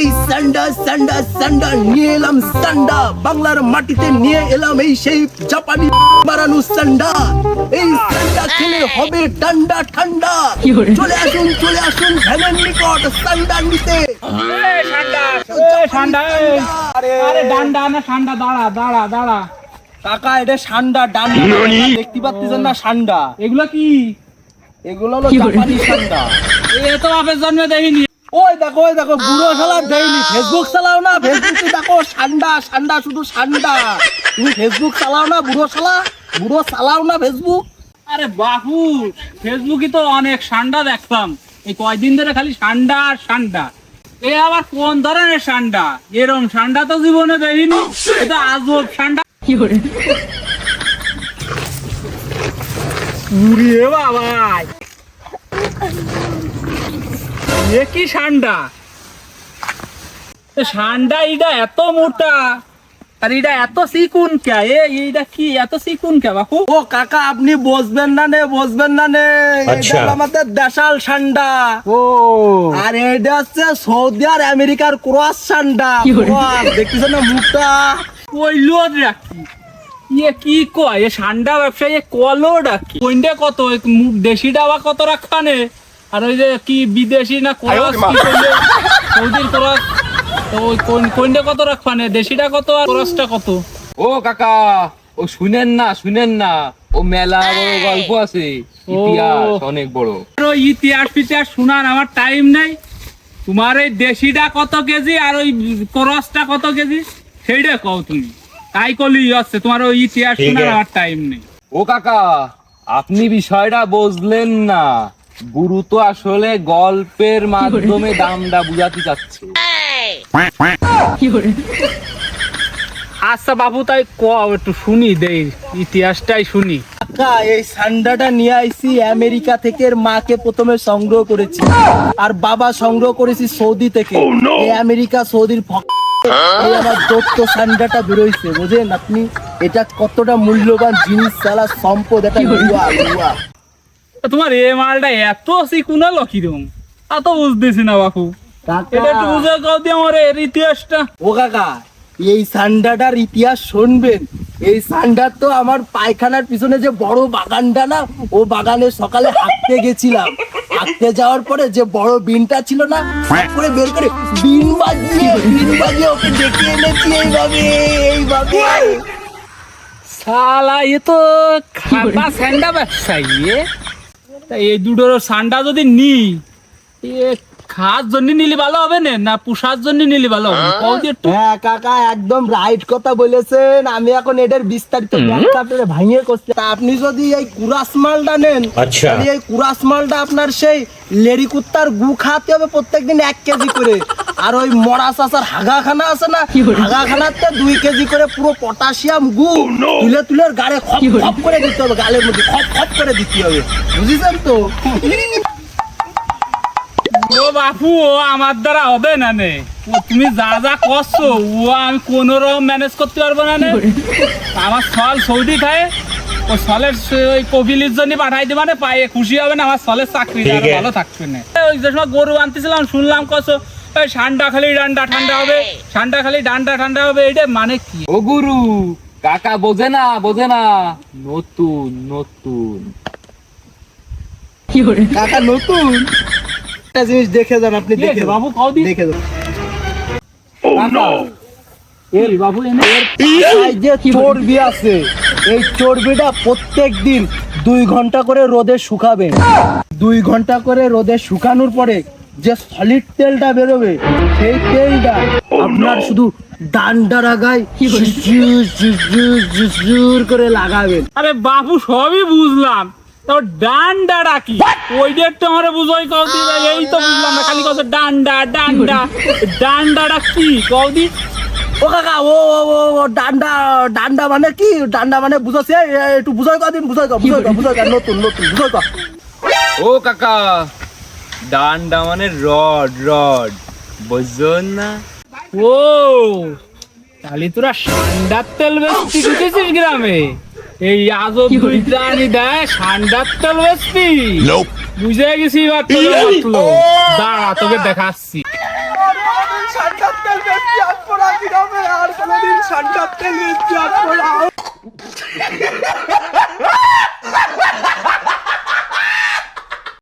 এই সান্ডা সান্ডা সান্ডা নিয়ে এলাম সান্ডা বাংলার মাটিতে নিয়ে এলাম এই সেই জাপানি মারানো সান্ডা এই সান্ডা খেলে হবে ডান্ডা ঠান্ডা। চলে আসুন চলে আসুন ভ্যানের নিকট সান্ডা নিতে। এই ঠান্ডা এই ঠান্ডা এই। আরে ডান্ডা না ঠান্ডা দাঁড়া দাঁড়া দাঁড়া। কাকা এটা সান্ডা ডান্ডা। দেখতে পাচ্ছেন না সান্ডা এগুলো কি? এগুলো হলো জাপানি সান্ডা এ তো বাপের জন্মে দেখিনি। ওই দেখো ওই দেখো বুড়ো শালা দেয়নি ফেসবুক চালাও না ফেসবুকে দেখো সান্ডা সান্ডা শুধু সান্ডা। তুমি ফেসবুক চালাও না বুড়ো শালা। বুড়ো চালাও না ফেসবুক আরে বাপু ফেসবুকে তো অনেক সান্ডা দেখতাম। এই কয়দিন ধরে খালি সান্ডা আর সান্ডা। এ আবার কোন ধরনের সান্ডা? এরম সান্ডা তো জীবনে দেখিনি। এটা আজব সান্ডা। উড়িয়ে বাবা এ কি সান্ডা? এ সান্ডা এটা এত মোটা। আর এটা এত চিকুন কে এইটা কি এত চিকুন কে বাপু? ও কাকা আপনি বসবেন না নে বসবেন না নে। আমাদের দেশাল সান্ডা। ও। আর এটা হচ্ছে সৌদি আর আমেরিকার ক্রস সান্ডা। ক্রস দেখতেছেন না মুখটা? কইলো রাখি। ইয়ে কি কয়? এ সান্ডা ব্যবসায়ী এ কলো ডাকি কোনটা কত? দেশি ডাবা কত রাখানে আর ওই যে কি বিদেশি না ক্রস সৌদির ক্রস। তো ওই কোন- কোনটা কত রাখবানে দেশিটা কত আর ক্রসটা কত? ও কাকা ও শুনেন না শুনেন না। ও মেলা বড় গল্প আছে ইতিহাস অনেক বড়। আর ইতিহাস ফিতিহাস শোনার আমার টাইম নাই। তোমার এই দেশিটা কত কেজি আর ওই ক্রসটা কত কেজি? সেইটা কও তুমি। তাই করলি হচ্ছে তোমার ওই ইতিহাস শোনার আমার টাইম নেই। ও কাকা আপনি বিষয়টা বুঝলেন না। গুরু তো আসলে গল্পের মাধ্যমে দামটা বুঝাতে চাচ্ছে। আচ্ছা বাবু তাই ক একটু শুনি দেই ইতিহাসটাই শুনি। কাকা এই সান্ডাটা নিয়ে আইছি আমেরিকা থেকে এর মাকে প্রথমে সংগ্রহ করেছি। আর বাবা সংগ্রহ করেছি সৌদি থেকে। এই আমেরিকা সৌদির এই আমার দত্ত সান্ডাটা বেরোইছে বুঝেন আপনি? এটা কতটা মূল্যবান জিনিস ছাড়া সম্পদ এটা তোমার এ মালটা এত চিকুনা লকি দেবো তা তো বুঝতেছি না বাপু। এটা একটু বুঝে কাও দিয়ে আমার এর ইতিহাসটা। ও কাকা এই সান্ডাটার ইতিহাস শুনবেন? এই সান্ডার তো আমার পায়খানার পিছনে যে বড় বাগানটা না ও বাগানে সকালে হাঁটতে গেছিলাম। হাঁটতে যাওয়ার পরে যে বড় বিনটা ছিল না করে বের করে বিন বাজিয়ে বিন বাজিয়ে ওকে ডেকে এনেছি এইভাবে এইভাবে। শালা এ তো খাতা স্যান্ডা ব্যবসায়ী। তা এই দুটোর সানটা যদি নি খাস খাওয়ার জন্য নিলে ভালো হবে না? না পুষার জন্য নিলে ভালো হবে কও হ্যাঁ কাকা একদম রাইট কথা বলেছেন। আমি এখন এটার বিস্তারিত ব্যাখ্যা আপনার ভাঙিয়ে করছি। তা আপনি যদি এই কুরাস মালটা নেন আচ্ছা। এই কুরাস মালটা আপনার সেই লেরি কুত্তার গু খাতে হবে প্রত্যেকদিন এক কেজি করে। আর ওই মরা চাষার হাগাখানা আছে না হাগাখানাতে দুই কেজি করে পুরো পটাশিয়াম গু তুলে তুলে ওর গালে খপ খপ করে দিতে হবে গালের মধ্যে খপ খপ করে দিতে হবে। বুঝেছেন তো? ও বাপু ও আমার দ্বারা হবে না নে? তুমি যা যা করছ ও আমি কোনো রকম ম্যানেজ করতে পারব না নে? আমার সল সৌদি খায় ও সলের ওই কপিলির জন্য পাঠাই দেবা না পায়ে খুশি হবে না আমার সলের চাকরি ভালো থাকবে না। ওই যে সময় গরু আনতেছিলাম শুনলাম কছো ঠান্ডা খালি ডান্ডা ঠান্ডা হবে ঠান্ডা খালি ডান্ডা ঠান্ডা হবে এইটা মানে কি? ও গুরু কাকা বোঝে না বোঝে না। নতুন নতুন। কাকা নতুন? একটা জিনিস দেখে যান আপনি দেখে বাবু? দেখে যান। এই বাবু এনে এই যে চর্বি আছে এই চর্বিটা প্রত্যেক দিন দুই ঘণ্টা করে রোদে শুকাবেন দুই ঘণ্টা করে রোদে শুকানোর পরে যে সলিড তেলটা বেরোবে সেই তেলটা আপনার শুধু ঝুর ঝুর করে লাগাবেন। আরে বাবু সবই বুঝলাম। তো ডান্ডাটা কি? ওই যে একটু আমার বুঝাই কৌদি এই তো বুঝলাম না খালি কত ডান্ডা ডান্ডা ডান্ডাটা কি? কৌদি ও কাকা ও ও ডান্ডা ডান্ডা মানে কি? ডান্ডা মানে এই, একটু বুঝাই কদিন বুঝাই বুঝাই বুঝাই নতুন নতুন বুঝাই ও কাকা ডান্ডা মানে রড রড। বুঝছেন না? ও তাহলে তোরা সান্ডার তেল বেচতি ঢুকেছিস গ্রামে? এই আজব দুই প্রাণী দেয় সান্ডার তেল বেচতি বুঝে গেছি এবার তোর। দাঁড়া তোকে দেখাচ্ছি।